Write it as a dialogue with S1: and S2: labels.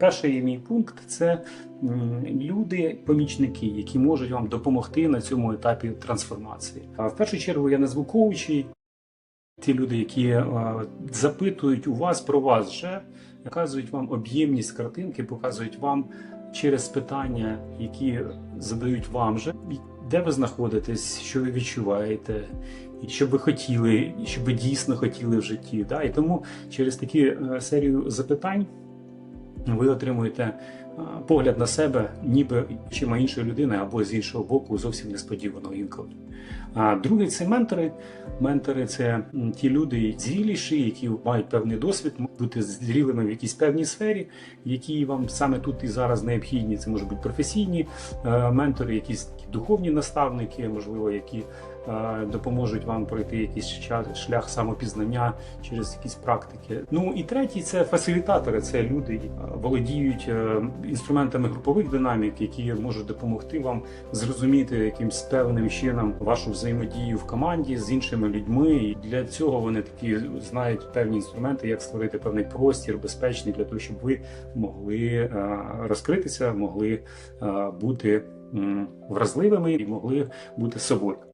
S1: Перший мій пункт це люди-помічники, які можуть вам допомогти на цьому етапі трансформації. А в першу чергу я назву коучі, ті люди, які е, запитують у вас про вас вже, показують вам об'ємність картинки, показують вам через питання, які задають вам же, де ви знаходитесь, що ви відчуваєте, і що ви хотіли, і що ви дійсно хотіли в житті. Да? І тому через такі е, серію запитань ви отримуєте погляд на себе, ніби чима іншої людини або з іншого боку, зовсім несподівано інколи. А другий це ментори. Ментори це ті люди зріліші, які мають певний досвід, бути зрілими в якійсь певній сфері, які вам саме тут і зараз необхідні. Це можуть бути професійні е, ментори, якісь духовні наставники, можливо, які е, допоможуть вам пройти якийсь шлях самопізнання через якісь практики. Ну і третій це фасилітатори, це люди, які е, володіють інструментами групових динамік, які можуть допомогти вам зрозуміти якимсь певним чином вашу взаємодію в команді з іншими людьми. І для цього вони такі знають певні інструменти, як створити певний простір безпечний для того, щоб ви могли е, розкритися, могли е, бути вразливими і могли бути собою.